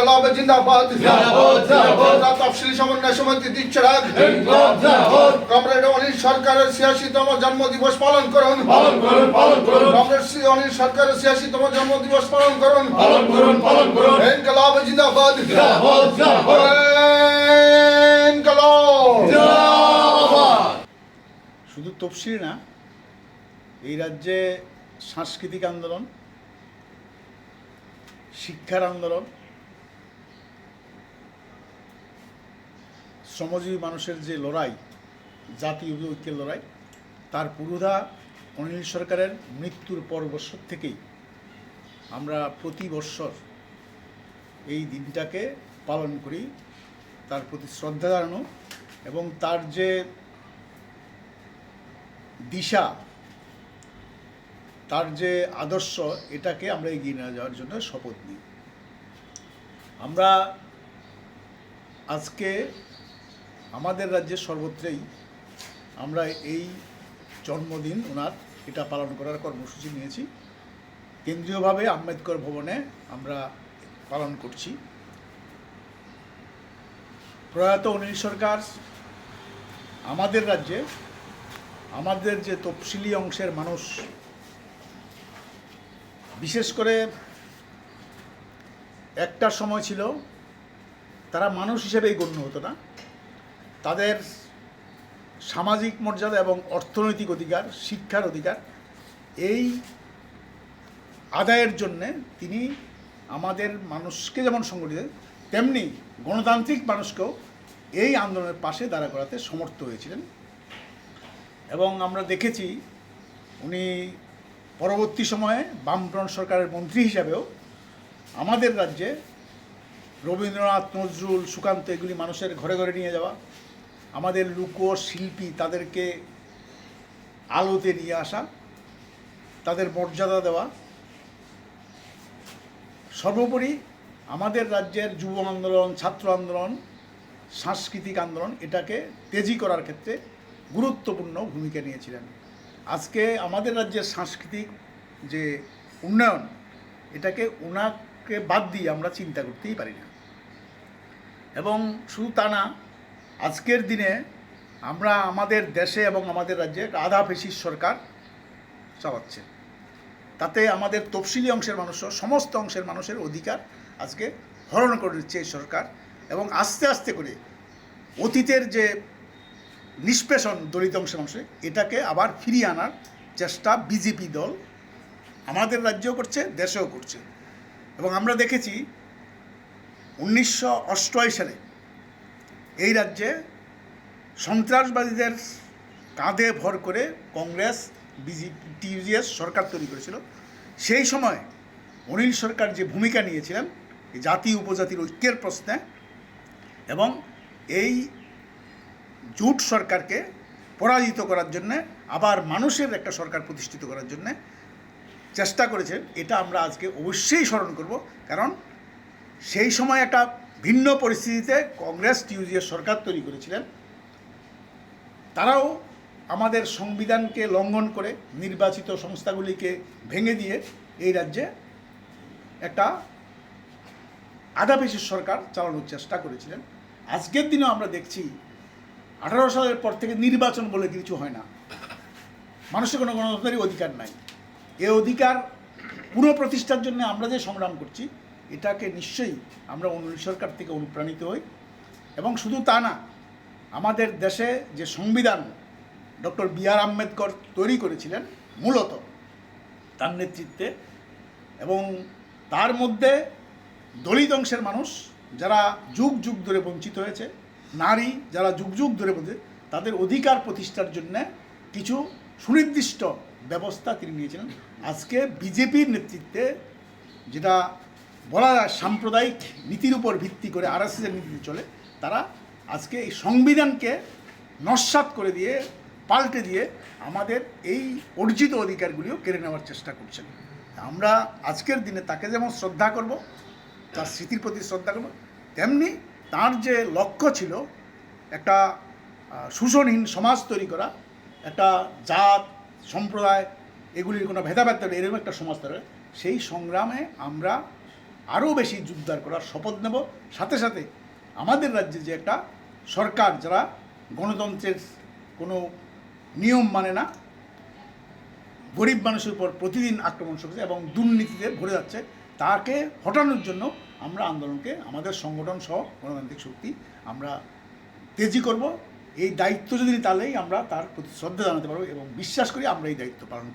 ইনকলাব জিন্দাবাদ। জিন্দাবাদ, জিন্দাবাদ। আমরা তফসিলি সমন্বয় সমিতি কমরেড অনিল সরকারের ছিয়াশিতম জন্মদিবস পালন করুন। পালন করুন পালন করুন। কমরেড শ্রী অনিল সরকারের ছিয়াশিতম জন্মদিবস পালন করুন। পালন করুন পালন করুন। ইনকলাব জিন্দাবাদ। জিন্দাবাদ জিন্দাবাদ। ইনকলাব জিন্দাবাদ। শুধু তফসিলি না এই রাজ্যে সাংস্কৃতিক আন্দোলন শিক্ষার আন্দোলন শ্রমজীবী মানুষের যে লড়াই জাতীয় ঐক্যের লড়াই, তার পুরোধা অনিল সরকারের মৃত্যুর পর বছর থেকেই। আমরা প্রতি বৎসর এই দিনটাকে পালন করি, তার প্রতি শ্রদ্ধা জানানো এবং তার যে দিশা, তার যে আদর্শ, এটাকে আমরা এগিয়ে নিয়ে যাওয়ার জন্য শপথ নিই। আমরা আজকে আমাদের রাজ্যের সর্বত্রই আমরা এই জন্মদিন ওনার এটা পালন করার কর্মসূচি নিয়েছি। কেন্দ্রীয়ভাবে আম্বেদকর ভবনে আমরা পালন করছি। প্রয়াত অনিল সরকার, আমাদের রাজ্যে, আমাদের যে তফসিলি অংশের মানুষ, বিশেষ করে একটা সময় ছিল, তারা মানুষ হিসেবেই গণ্য হতো না। তাদের সামাজিক মর্যাদা এবং অর্থনৈতিক অধিকার, শিক্ষার অধিকার, এই আদায়ের জন্যে তিনি আমাদের মানুষকে যেমন সংগঠিত তেমনি গণতান্ত্রিক মানুষকেও এই আন্দোলনের পাশে দাঁড়া করাতে সমর্থ হয়েছিলেন। এবং আমরা দেখেছি উনি পরবর্তী সময়ে বামফ্রন্ট সরকারের মন্ত্রী হিসাবেও আমাদের রাজ্যে রবীন্দ্রনাথ, নজরুল, সুকান্ত, এগুলি মানুষের ঘরে ঘরে নিয়ে যাওয়া আমাদের লোক শিল্পী তাদেরকে আলোতে নিয়ে আসা, তাদের মর্যাদা দেওয়া। সর্বোপরি আমাদের রাজ্যের যুব আন্দোলন, ছাত্র আন্দোলন, সাংস্কৃতিক আন্দোলন এটাকে তেজি করার ক্ষেত্রে গুরুত্বপূর্ণ ভূমিকা নিয়েছিলেন। আজকে আমাদের রাজ্যের সাংস্কৃতিক যে উন্নয়ন, এটাকে ওনাকে বাদ দিয়ে আমরা চিন্তা করতেই পারি না। এবং শুধু তা না আজকের দিনে আমরা আমাদের দেশে এবং আমাদের রাজ্যে আধা পেশির সরকার চালাচ্ছে। তাতে আমাদের তফসিলি অংশের মানুষ সমস্ত অংশের মানুষের অধিকার আজকে হরণ করে দিচ্ছে এই সরকার এবং আস্তে আস্তে করে অতীতের যে নিষ্পেষণ দলিত অংশের মানুষের এটাকে আবার ফিরিয়ে আনার চেষ্টা বিজেপি দল আমাদের রাজ্যেও করছে, দেশেও করছে। এবং আমরা দেখেছি উনিশশো অষ্টআশি সালে এই রাজ্যে সন্ত্রাসবাদীদের কাঁধে ভর করে কংগ্রেস বিজেপি টিউজিএস সরকার তৈরি করেছিল। সেই সময় অনিল সরকার যে ভূমিকা নিয়েছিলেন জাতি উপজাতির ঐক্যের প্রশ্নে এবং এই জুট সরকারকে পরাজিত করার জন্যে, আবার মানুষের একটা সরকার প্রতিষ্ঠিত করার জন্যে চেষ্টা করেছেন, এটা আমরা আজকে অবশ্যই স্মরণ করব। কারণ সেই সময় একটা ভিন্ন পরিস্থিতিতে কংগ্রেস টিউজিএস সরকার তৈরি করেছিলেন। তারাও আমাদের সংবিধানকে লঙ্ঘন করে নির্বাচিত সংস্থাগুলিকে ভেঙে দিয়ে এই রাজ্যে একটা আধাপেশির সরকার চালানোর চেষ্টা করেছিলেন। আজকের দিনেও আমরা দেখছি, আঠারো সালের পর থেকে নির্বাচন বলে কিছু হয় না। মানুষের কোনো গণতন্ত্রের অধিকার নাই। এ অধিকার পুনঃপ্রতিষ্ঠার জন্য আমরা যে সংগ্রাম করছি এটাকে নিশ্চয়ই আমরা সরকার থেকে অনুপ্রাণিত হই। এবং শুধু তা না, আমাদের দেশে যে সংবিধান ডক্টর বি আর আম্বেদকর তৈরি করেছিলেন মূলত তার নেতৃত্বে এবং তার মধ্যে দলিত অংশের মানুষ যারা যুগ যুগ ধরে বঞ্চিত হয়েছে, নারী যারা যুগ যুগ ধরে বঞ্চিত তাদের অধিকার প্রতিষ্ঠার জন্য কিছু সুনির্দিষ্ট ব্যবস্থা তিনি নিয়েছিলেন। আজকে বিজেপির নেতৃত্বে যেটা বলা সাম্প্রদায়িক নীতির উপর ভিত্তি করে আর এস নীতিতে চলে, তারা আজকে এই সংবিধানকে নস্বাত করে দিয়ে, পাল্টে দিয়ে আমাদের এই অর্জিত অধিকারগুলিও কেড়ে নেওয়ার চেষ্টা করছেন। আমরা আজকের দিনে তাকে যেমন শ্রদ্ধা করব, তার স্মৃতির প্রতি শ্রদ্ধা করব, তেমনি তার যে লক্ষ্য ছিল, একটা শোষণহীন সমাজ তৈরি করা, একটা জাত, সম্প্রদায়, এগুলির কোনো ভেদাভেদ এরকম একটা সমাজ তৈরি সেই সংগ্রামে আমরা আরও বেশি জোরদার করার শপথ নেব। সাথে সাথে আমাদের রাজ্যে যে একটা সরকার, যারা গণতন্ত্রের কোনো নিয়ম মানে না, গরিব মানুষের উপর প্রতিদিন আক্রমণ করছে এবং দুর্নীতিতে ভরে যাচ্ছে, তাকে হটানোর জন্য আমরা আন্দোলনকে, আমাদের সংগঠন সহ গণতান্ত্রিক শক্তি আমরা তেজি করব। এই দায়িত্ব যদি তাহলেই আমরা তার প্রতি শ্রদ্ধা জানাতে পারব এবং বিশ্বাস করি আমরা এই দায়িত্ব পালন